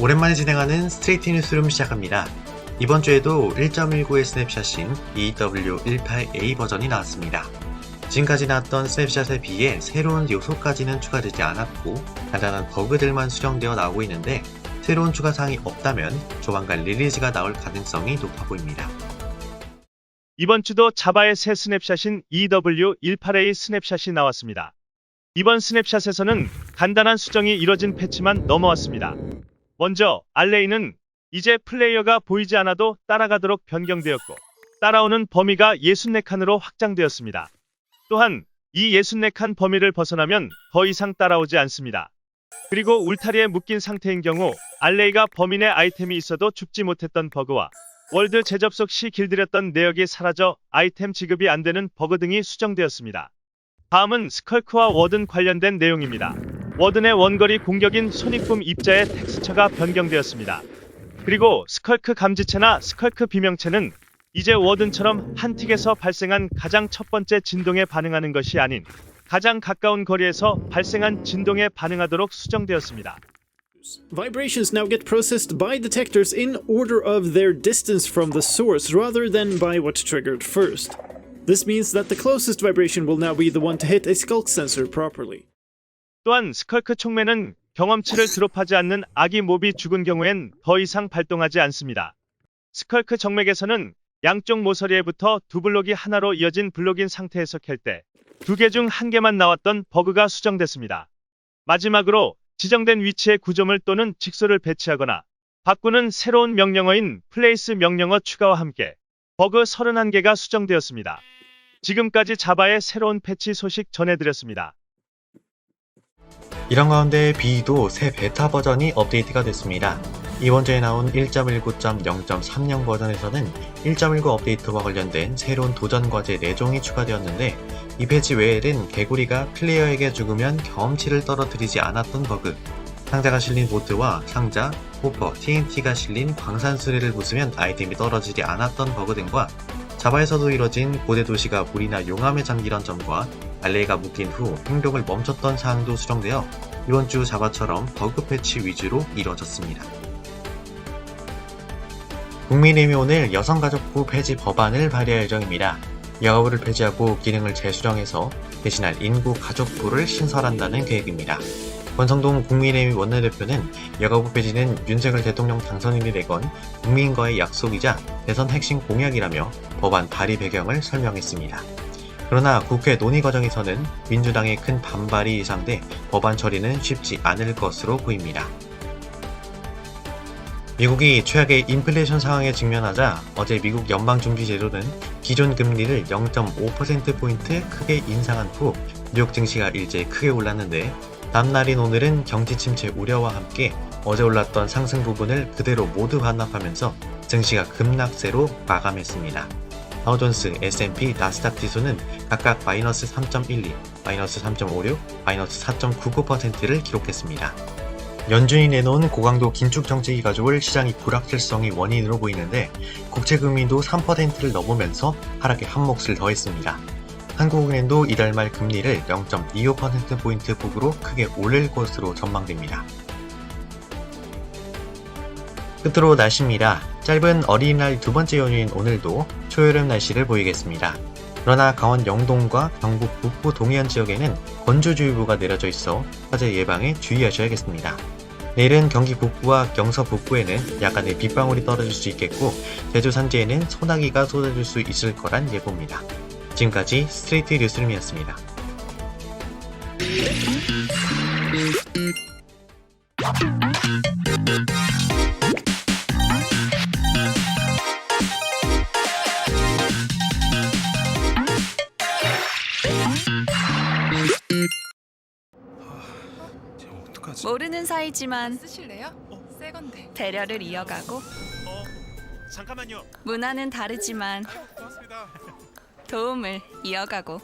오랜만에 진행하는 스트레이트 뉴스룸 시작합니다. 이번 주에도 1.19의 스냅샷인 EW18A 버전이 나왔습니다. 지금까지 나왔던 스냅샷에 비해 새로운 요소까지는 추가되지 않았고 간단한 버그들만 수정되어 나오고 있는데 새로운 추가 사항이 없다면 조만간 리리즈가 나올 가능성이 높아 보입니다. 이번 주도 자바의 새 스냅샷인 EW18A 스냅샷이 나왔습니다. 이번 스냅샷에서는 간단한 수정이 이뤄진 패치만 넘어왔습니다. 먼저 알레이는 이제 플레이어가 보이지 않아도 따라가도록 변경되었고 따라오는 범위가 64칸으로 확장되었습니다. 또한 이 64칸 범위를 벗어나면 더 이상 따라오지 않습니다. 그리고 울타리에 묶인 상태인 경우 알레이가 내 아이템이 있어도 죽지 못했던 버그와 월드 재접속 시 길들였던 내역이 사라져 아이템 지급이 안 되는 버그 등이 수정되었습니다. 다음은 스컬크와 워든 관련된 내용입니다. 워든의 원거리 공격인 손익붐 입자의 텍스처가 변경되었습니다. 그리고 스컬크 감지체나 스컬크 비명체는 이제 워든처럼 한 틱에서 발생한 가장 첫 번째 진동에 반응하는 것이 아닌 가장 가까운 거리에서 발생한 진동에 반응하도록 수정되었습니다. Vibrations now get processed by detectors in order of their distance from the source rather than by what triggered first. This means that the closest vibration will now be the one to hit a skulk sensor properly. 또한 스컬크 촉매는 경험치를 드롭하지 않는 아기 몹이 죽은 경우엔 더 이상 발동하지 않습니다. 스컬크 정맥에서는 양쪽 모서리에부터 두 블록이 하나로 이어진 블록인 상태에서 캘 때 두 개 중 한 개만 나왔던 버그가 수정됐습니다. 마지막으로 지정된 위치에 구조물 또는 직소를 배치하거나 바꾸는 새로운 명령어인 플레이스 명령어 추가와 함께 버그 31개가 수정되었습니다. 지금까지 자바의 새로운 패치 소식 전해드렸습니다. 이런 가운데 B도 새 베타 버전이 업데이트가 됐습니다. 이번 주에 나온 1.19.0.30 버전에서는 1.19 업데이트와 관련된 새로운 도전 과제 4종이 추가되었는데 이 패치 외에는 개구리가 플레이어에게 죽으면 경험치를 떨어뜨리지 않았던 버그, 상자가 실린 보트와 상자, 호퍼, TNT가 실린 광산 수레를 부수면 아이템이 떨어지지 않았던 버그 등과 자바에서도 이뤄진 고대 도시가 물이나 용암에 잠기던 점과 알레이가 묶인 후 행동을 멈췄던 사항도 수정되어 이번 주 자바처럼 버그 패치 위주로 이뤄졌습니다. 국민의힘이 오늘 여성가족부 폐지 법안을 발의할 예정입니다. 여가부를 폐지하고 기능을 재수정해서 대신할 인구 가족부를 신설한다는 계획입니다. 권성동 국민의힘 원내대표는 여가부 폐지는 윤석열 대통령 당선인이 되건 국민과의 약속이자 대선 핵심 공약이라며 법안 발의 배경을 설명했습니다. 그러나 국회 논의 과정에서는 민주당의 큰 반발이 예상돼 법안 처리는 쉽지 않을 것으로 보입니다. 미국이 최악의 인플레이션 상황에 직면하자 어제 미국 연방준비제도는 기존 금리를 0.5%포인트 크게 인상한 후 뉴욕 증시가 일제 크게 올랐는데 다음날인 오늘은 경기 침체 우려와 함께 어제 올랐던 상승 부분을 그대로 모두 반납하면서 증시가 급락세로 마감했습니다. 다우존스, S&P, 나스닥 지수는 각각 마이너스 3.12, 마이너스 3.56, 마이너스 4.99%를 기록했습니다. 연준이 내놓은 고강도 긴축 정책이 가져올 시장의 불확실성이 원인으로 보이는데 국채 금리도 3%를 넘으면서 하락에 한 몫을 더했습니다. 한국은행도 이달 말 금리를 0.25%포인트 폭으로 크게 올릴 것으로 전망됩니다. 끝으로 날씨입니다. 짧은 어린이날 두 번째 연휴인 오늘도 초여름 날씨를 보이겠습니다. 그러나 강원 영동과 경북 북부 동해안 지역에는 건조주의보가 내려져 있어 화재 예방에 주의하셔야겠습니다. 내일은 경기 북부와 경서 북부에는 약간의 빗방울이 떨어질 수 있겠고 제주 산지에는 소나기가 쏟아질 수 있을 거란 예보입니다. 지금까지 스트레이트 뉴스룸이었습니다. 모르는 사이지만 쓰실래요? 새 건데. 배려를 이어가고 어, 잠깐만요. 문화는 다르지만 고맙습니다. 도움을 이어가고